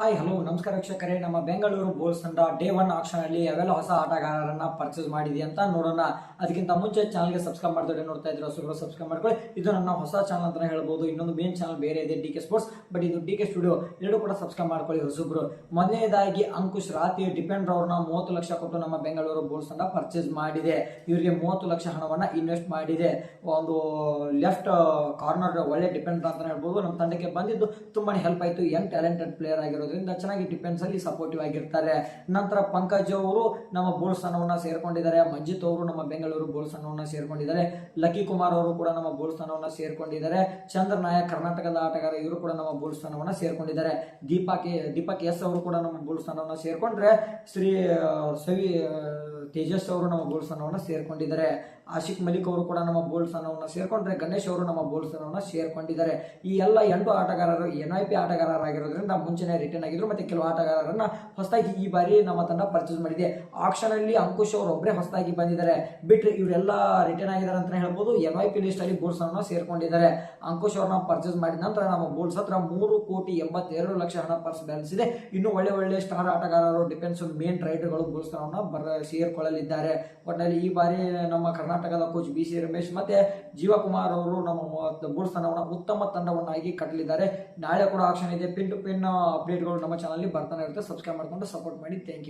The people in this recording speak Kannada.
ಹಾಯ್ ಹಲೋ ನಮಸ್ಕಾರ ವೀಕ್ಷಕರೇ. ನಮ್ಮ ಬೆಂಗಳೂರು ಬೋಲ್ಸ್ ತಂಡ ಡೇ ಒನ್ ಆಕ್ಷನ್ ಅಲ್ಲಿ ಯಾವೆಲ್ಲ ಹೊಸ ಆಟಗಾರರನ್ನ ಪರ್ಚೇಸ್ ಮಾಡಿದೆ ಅಂತ ನೋಡೋಣ. ಅದಕ್ಕಿಂತ ಮುಂಚೆ ಚಾನಲ್ಗೆ ಸಬ್ಸ್ಕ್ರೈಬ್ ಮಾಡಿದ್ರೆ ನೋಡ್ತಾ ಇದ್ರೆ ಹೊಸಬ್ರು ಸಬ್ಸ್ಕ್ರೈಬ್ ಮಾಡ್ಕೊಳ್ಳಿ. ಇದು ನನ್ನ ಹೊಸ ಚಾನಲ್ ಅಂತ ಹೇಳ್ಬೋದು. ಇನ್ನೊಂದು ಮೇನ್ ಚಾನಲ್ ಬೇರೆ ಇದೆ ಡಿ ಕೆ ಸ್ಪೋರ್ಟ್ಸ್ ಬಟ್ ಇದು ಡಿ ಕೆ ಸ್ಟುಡಿಯೋ ಎರಡು ಕೂಡ ಸಬ್ಸ್ಕ್ರೈಬ್ ಮಾಡ್ಕೊಳ್ಳಿ ಹೊಸಬ್ರು. ಮೊದಲನೇದಾಗಿ ಅಂಕುಶ್ ರಾತಿ ಡಿಪೆಂಡ್ ಅವ್ರನ್ನ ಮೂವತ್ತು ಲಕ್ಷ ಕೊಟ್ಟು ನಮ್ಮ ಬೆಂಗಳೂರು ಬೋಲ್ಸ್ ತಂಡ ಪರ್ಚೇಸ್ ಮಾಡಿದೆ. ಇವರಿಗೆ ಮೂವತ್ತು ಲಕ್ಷ ಹಣವನ್ನ ಇನ್ವೆಸ್ಟ್ ಮಾಡಿದೆ. ಒಂದು ಲೆಫ್ಟ್ ಕಾರ್ನರ್ ಒಳ್ಳೆ ಡಿಪೆಂಡ್ ಅಂತ ಹೇಳ್ಬೋದು. ನಮ್ಮ ತಂಡಕ್ಕೆ ಬಂದಿದ್ದು ತುಂಬಾ ಹೆಲ್ಪ್ ಆಯಿತು. ಯಂಗ್ ಟ್ಯಾಲೆಂಟೆಡ್ ಪ್ಲೇಯರ್ ಆಗಿರೋದ್ರಿಂದ ಚೆನ್ನಾಗಿ ಡಿಫೆನ್ಸ್ ಅಲ್ಲಿ ಸಪೋರ್ಟಿವ್ ಆಗಿರ್ತಾರೆ. ನಂತರ ಪಂಕಜ್ ಅವರು ನಮ್ಮ ಬೋಲ್ ಸ್ಥಾನವನ್ನು ಸೇರ್ಕೊಂಡಿದ್ದಾರೆ. ಮಂಜಿತ್ ಅವರು ನಮ್ಮ ಬೆಂಗಳೂರು ಬೋಲ್ ಸ್ಥಾನವನ್ನು ಸೇರ್ಕೊಂಡಿದ್ದಾರೆ. ಲಕ್ಕಿ ಕುಮಾರ್ ಅವರು ಕೂಡ ನಮ್ಮ ಬೋಲ್ ಸ್ಥಾನವನ್ನು ಸೇರ್ಕೊಂಡಿದ್ದಾರೆ. ಚಂದ್ರ ನಾಯಕ್, ಕರ್ನಾಟಕದ ಆಟಗಾರ, ಇವರು ಕೂಡ ನಮ್ಮ ಬೋಲ್ ಸ್ಥಾನವನ್ನು ಸೇರ್ಕೊಂಡಿದ್ದಾರೆ ದೀಪಕ್ ದೀಪಕ್ ಎಸ್ ಅವರು ಕೂಡ ನಮ್ಮ ಬೋಲ್ ಸ್ಥಾನವನ್ನು ಸೇರ್ಕೊಂಡ್ರೆ ಶ್ರೀ ಸವಿ ತೇಜಸ್ ಅವರು ನಮ್ಮ ಬೋಲ್ಸ್ ಸ್ಥಾನವನ್ನು ಸೇರ್ಕೊಂಡಿದ್ದಾರೆ. ಆಶಿಕ್ ಮಲಿಕ್ ಅವರು ಕೂಡ ನಮ್ಮ ಬೋಲ್ಸ್ ಸ್ಥಾನವನ್ನು ಸೇರ್ಕೊಂಡ್ರೆ, ಗಣೇಶ್ ಅವರು ನಮ್ಮ ಬೋಲ್ಸ್ ಸ್ಥಾನವನ್ನು ಸೇರ್ಕೊಂಡಿದ್ದಾರೆ. ಈ ಎಲ್ಲ ಎಂಟು ಆಟಗಾರರು ಎನ್ ಐ ಪಿ ಆಟಗಾರರಾಗಿರೋದ್ರಿಂದ ಮುಂಚೆನೆ ರಿಟರ್ನ್ ಆಗಿದ್ರು, ಮತ್ತೆ ಕೆಲವು ಆಟಗಾರರನ್ನ ಹೊಸದಾಗಿ ಈ ಬಾರಿ ನಮ್ಮ ತಂಡ ಪರ್ಚೇಸ್ ಮಾಡಿದೆ. ಆಕ್ಷನ್ ಅಲ್ಲಿ ಅಂಕುಶ್ ಅವರು ಒಬ್ಬರೇ ಹೊಸದಾಗಿ ಬಂದಿದ್ದಾರೆ. ಬಿಟ್ರೆ ಇವರೆಲ್ಲ ರಿಟರ್ನ್ ಆಗಿದ್ದಾರೆ ಅಂತ ಹೇಳ್ಬೋದು. ಎನ್ ಐ ಪಿ ಲಿಸ್ಟ್ ಅಲ್ಲಿ ಬೋಲ್ಸ್ ಅನ್ನ ಸೇರ್ಕೊಂಡಿದ್ದಾರೆ. ಅಂಕುಶ್ ಅವ್ರನ್ನ ಪರ್ಚೇಸ್ ಮಾಡಿದ ನಂತರ ನಮ್ಮ ಬೋಲ್ಸ್ ಹತ್ರ ಮೂರು ಕೋಟಿ ಎಂಬತ್ತೆರಡು ಲಕ್ಷ ಹಣ ಪರ್ಸ್ ಬ್ಯಾಲೆನ್ಸ್ ಇದೆ. ಇನ್ನು ಒಳ್ಳೆ ಒಳ್ಳೆ ಸ್ಟಾರ್ ಆಟಗಾರರು ಡಿಫೆನ್ಸ್ ಮೇನ್ ರೈಟರ್ಗಳು ಬೋಲ್ಸ್ ಬರ ಸೇರ್ಕೊಳ್ಳಲಿದ್ದಾರೆ ಒಟ್ಟಿನಲ್ಲಿ ಈ ಬಾರಿ ನಮ್ಮ ಕರ್ನಾಟಕದ ಕೋಚ್ ಬಿ ಸಿ ರಮೇಶ್ ಮತ್ತೆ ಜೀವಕುಮಾರ್ ಅವರು ನಮ್ಮ ಮೂರು ಸ್ಥಾನವನ್ನು ಉತ್ತಮ ತಂಡವನ್ನಾಗಿ ಕಟ್ಟಲಿದ್ದಾರೆ. ನಾಳೆ ಕೂಡ ಆಕ್ಷನ್ ಇದೆ. ಪಿನ್ ಟು ಪಿನ್ ಅಪ್ಡೇಟ್ಗಳು ನಮ್ಮ ಚಾನಲ್ ಬರ್ತಾನೆ ಇರುತ್ತೆ. ಸಬ್ಸ್ಕ್ರೈಬ್ ಮಾಡಿಕೊಂಡು ಸಪೋರ್ಟ್ ಮಾಡಿ. Thank you